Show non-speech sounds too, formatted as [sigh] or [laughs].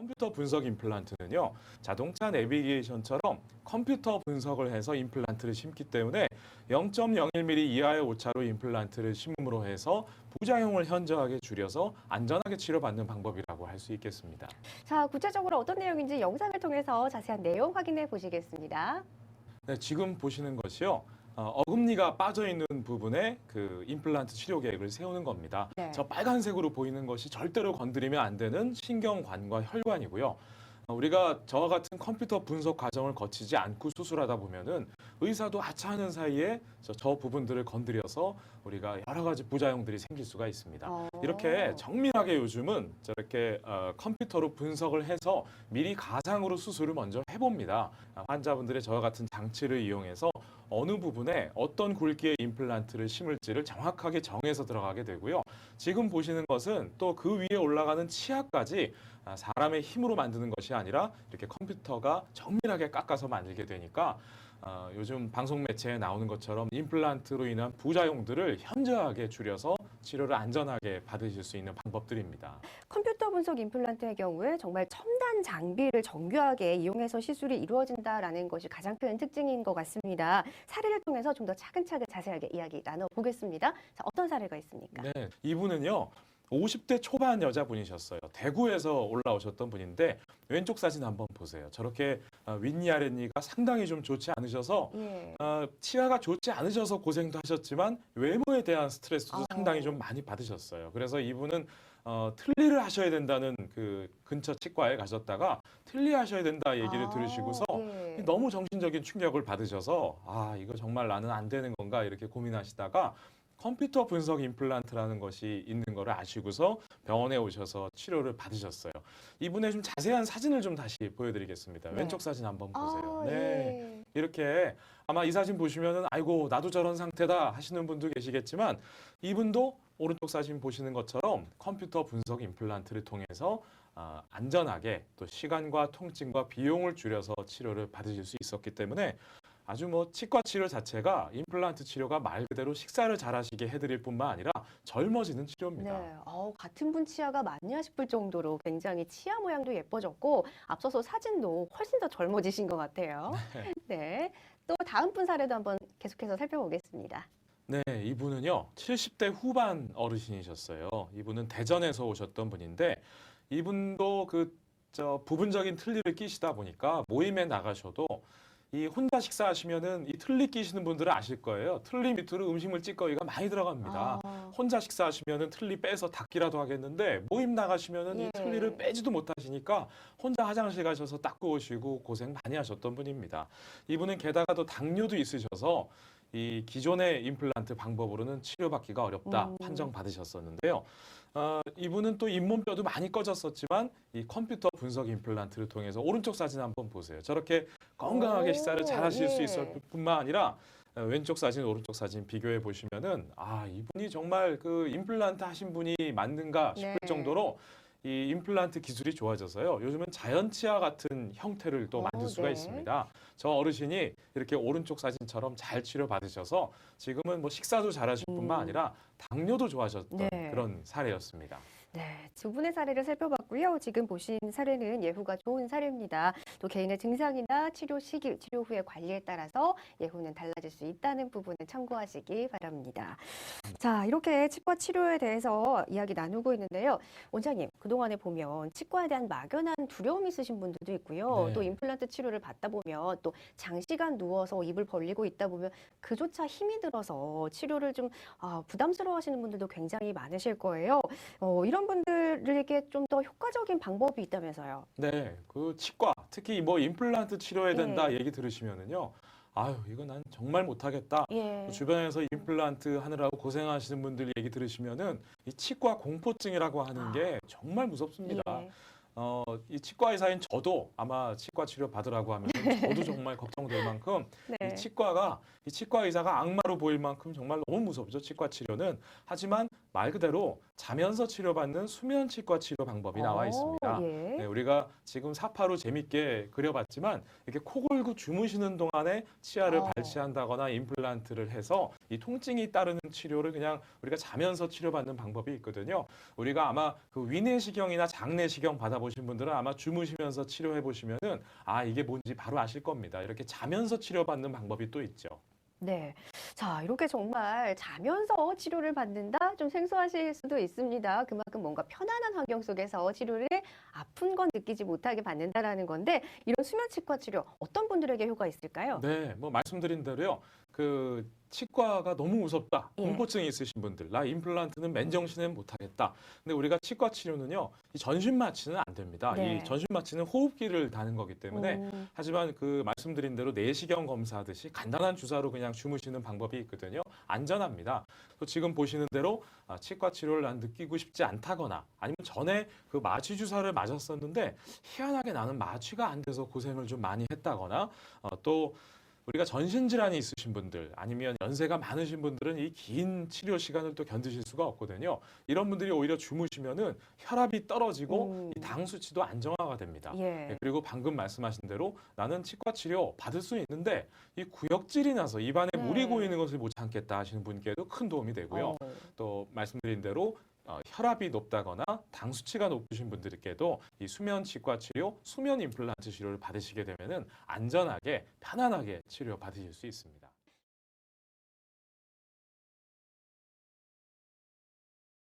컴퓨터 분석 임플란트는요, 자동차 내비게이션처럼 컴퓨터 분석을 해서 임플란트를 심기 때문에 0.01mm 이하의 오차로 임플란트를 심음으로 해서 부작용을 현저하게 줄여서 안전하게 치료받는 방법이라고 할 수 있겠습니다. 자, 구체적으로 어떤 내용인지 영상을 통해서 자세한 내용 확인해 보시겠습니다. 네, 지금 보시는 것이요. 어, 어금니가 빠져 있는 부분에 그 임플란트 치료 계획을 세우는 겁니다. 네. 저 빨간색으로 보이는 것이 절대로 건드리면 안 되는 신경관과 혈관이고요. 어, 우리가 저와 같은 컴퓨터 분석 과정을 거치지 않고 수술하다 보면은 의사도 아차하는 사이에 저, 저 부분들을 건드려서 우리가 여러 가지 부작용들이 생길 수가 있습니다. 어. 이렇게 정밀하게 요즘은 저렇게 어, 컴퓨터로 분석을 해서 미리 가상으로 수술을 먼저 해봅니다. 아, 환자분들의 저와 같은 장치를 이용해서 어느 부분에 어떤 굵기의 임플란트를 심을지를 정확하게 정해서 들어가게 되고요. 지금 보시는 것은 또 그 위에 올라가는 치아까지 아, 사람의 힘으로 만드는 것이 아니라 이렇게 컴퓨터가 정밀하게 깎아서 만들게 되니까 어, 요즘 방송 매체에 나오는 것처럼 임플란트로 인한 부작용들을 현저하게 줄여서 치료를 안전하게 받으실 수 있는 방법들입니다. 컴퓨터 분석 임플란트의 경우에 정말 첨단 장비를 정교하게 이용해서 시술이 이루어진다라는 것이 가장 큰 특징인 것 같습니다. 사례를 통해서 좀 더 차근차근 자세하게 이야기 나눠보겠습니다. 자, 어떤 사례가 있습니까? 네, 이분은요. 50대 초반 여자분이셨어요. 대구에서 올라오셨던 분인데 왼쪽 사진 한번 보세요. 저렇게 어, 윗니 아랫니가 상당히 좀 좋지 않으셔서 예. 어, 치아가 좋지 않으셔서 고생도 하셨지만 외모에 대한 스트레스도 아. 상당히 좀 많이 받으셨어요. 그래서 이분은 어, 틀니를 하셔야 된다는 그 근처 치과에 가셨다가 틀니 하셔야 된다 얘기를 아, 들으시고서 예. 너무 정신적인 충격을 받으셔서 아 이거 정말 나는 안 되는 건가 이렇게 고민하시다가 컴퓨터 분석 임플란트라는 것이 있는 거를 아시고서 병원에 오셔서 치료를 받으셨어요. 이분의 좀 자세한 사진을 좀 다시 보여드리겠습니다. 네. 왼쪽 사진 한번 보세요. 아, 네. 예. 이렇게 아마 이 사진 보시면은 아이고 나도 저런 상태다 하시는 분도 계시겠지만 이분도 오른쪽 사진 보시는 것처럼 컴퓨터 분석 임플란트를 통해서 아, 안전하게 또 시간과 통증과 비용을 줄여서 치료를 받으실 수 있었기 때문에 아주 뭐 치과 치료 자체가 임플란트 치료가 말 그대로 식사를 잘하시게 해드릴 뿐만 아니라 젊어지는 치료입니다. 네, 어, 같은 분 치아가 맞냐 싶을 정도로 굉장히 치아 모양도 예뻐졌고 앞서서 사진도 훨씬 더 젊어지신 것 같아요. [laughs] 네, 또 다음 분 사례도 한번 계속해서 살펴보겠습니다. 네, 이분은요, 70대 후반 어르신이셨어요. 이분은 대전에서 오셨던 분인데, 이분도 그, 저, 부분적인 틀니를 끼시다 보니까 모임에 나가셔도 이 혼자 식사하시면은 이 틀니 끼시는 분들은 아실 거예요. 틀니 밑으로 음식물 찌꺼기가 많이 들어갑니다. 아, 혼자 식사하시면은 틀니 빼서 닦기라도 하겠는데 모임 나가시면은 예. 이 틀니를 빼지도 못하시니까 혼자 화장실 가셔서 닦고 오시고 고생 많이 하셨던 분입니다. 이분은 게다가 또 당뇨도 있으셔서 이 기존의 임플란트 방법으로는 치료받기가 어렵다 음. 판정 받으셨었는데요. 어, 이분은 또 잇몸뼈도 많이 꺼졌었지만 이 컴퓨터 분석 임플란트를 통해서 오른쪽 사진 한번 보세요. 저렇게 건강하게 오, 식사를 잘 하실 수 예. 있을 뿐만 아니라 어, 왼쪽 사진, 오른쪽 사진 비교해 보시면은 아 이분이 정말 그 임플란트 하신 분이 맞는가 싶을 네. 정도로 이 임플란트 기술이 좋아져서요. 요즘은 자연 치아 같은 형태를 또 어, 만들 수가 네. 있습니다. 저 어르신이 이렇게 오른쪽 사진처럼 잘 치료 받으셔서 지금은 뭐 식사도 잘하실 뿐만 음. 아니라 당뇨도 좋아졌던 네. 그런 사례였습니다. 네, 두 분의 사례를 살펴봤고요. 지금 보신 사례는 예후가 좋은 사례입니다. 또 개인의 증상이나 치료 시기, 치료 후의 관리에 따라서 예후는 달라질 수 있다는 부분을 참고하시기 바랍니다. 자, 이렇게 치과 치료에 대해서 이야기 나누고 있는데요. 원장님, 그동안에 보면 치과에 대한 막연한 두려움이 있으신 분들도 있고요. 네. 또 임플란트 치료를 받다 보면 또 장시간 누워서 입을 벌리고 있다 보면 그조차 힘이 들어서 치료를 좀 아, 부담스러워 하시는 분들도 굉장히 많으실 거예요. 어, 이런 분들에게 좀 더 효과적인 방법이 있다면서요. 네, 그 치과 특히 뭐 임플란트 치료해야 된다 네. 얘기 들으시면은요. 아유, 이거 난 정말 못하겠다. 예. 주변에서 임플란트 하느라고 고생하시는 분들 얘기 들으시면은 이 치과 공포증이라고 하는 게 정말 무섭습니다. 예. 어, 이 치과 의사인 저도 아마 치과 치료 받으라고 하면 저도 정말 걱정될 만큼 네. 이 치과가 이 치과 의사가 악마로 보일 만큼 정말 너무 무섭죠 치과 치료는 하지만 말 그대로 자면서 치료받는 수면 치과 치료 방법이 나와 어, 있습니다. 예. 네, 우리가 지금 사파로 재밌게 그려봤지만 이렇게 코 골고 주무시는 동안에 치아를 어. 발치한다거나 임플란트를 해서 이 통증이 따르는 치료를 그냥 우리가 자면서 치료받는 방법이 있거든요. 우리가 아마 그 위내시경이나 장내시경 받아보 신 분들은 아마 주무시면서 치료해 보시면은 아 이게 뭔지 바로 아실 겁니다. 이렇게 자면서 치료받는 방법이 또 있죠. 네. 자, 이렇게 정말 자면서 치료를 받는다? 좀 생소하실 수도 있습니다. 그만큼 뭔가 편안한 환경 속에서 치료를 아픈 건 느끼지 못하게 받는다라는 건데, 이런 수면 치과 치료 어떤 분들에게 효과 있을까요? 네, 뭐 말씀드린 대로요. 그 치과가 너무 무섭다. 예. 공포증이 있으신 분들, 나 임플란트는 맨정신은 못하겠다. 근데 우리가 치과 치료는요, 이 전신 마취는 안 됩니다. 네. 이 전신 마취는 호흡기를 다는 거기 때문에 음, 하지만 그 말씀드린 대로 내시경 검사하듯이 간단한 주사로 그냥 주무시는 방법이 있거든요. 안전합니다. 또 지금 보시는 대로 아, 치과 치료를 난 느끼고 싶지 않다거나 아니면 전에 그 마취 주사를 맞았었는데 희한하게 나는 마취가 안 돼서 고생을 좀 많이 했다거나 어, 또 우리가 전신 질환이 있으신 분들 아니면 연세가 많으신 분들은 이 긴 치료 시간을 또 견디실 수가 없거든요. 이런 분들이 오히려 주무시면은 혈압이 떨어지고 음. 이당 수치도 안정화가 됩니다. 예. 네, 그리고 방금 말씀하신 대로 나는 치과 치료 받을 수 있는데 이 구역질이 나서 입안에 네. 물이 고이는 것을 못 참겠다 하시는 분께도 큰 도움이 되고요. 어, 또 말씀드린 대로 어, 혈압이 높다거나 당 수치가 높으신 분들께도 이 수면 치과 치료, 수면 임플란트 치료를 받으시게 되면은 안전하게 편안하게 치료 받으실 수 있습니다.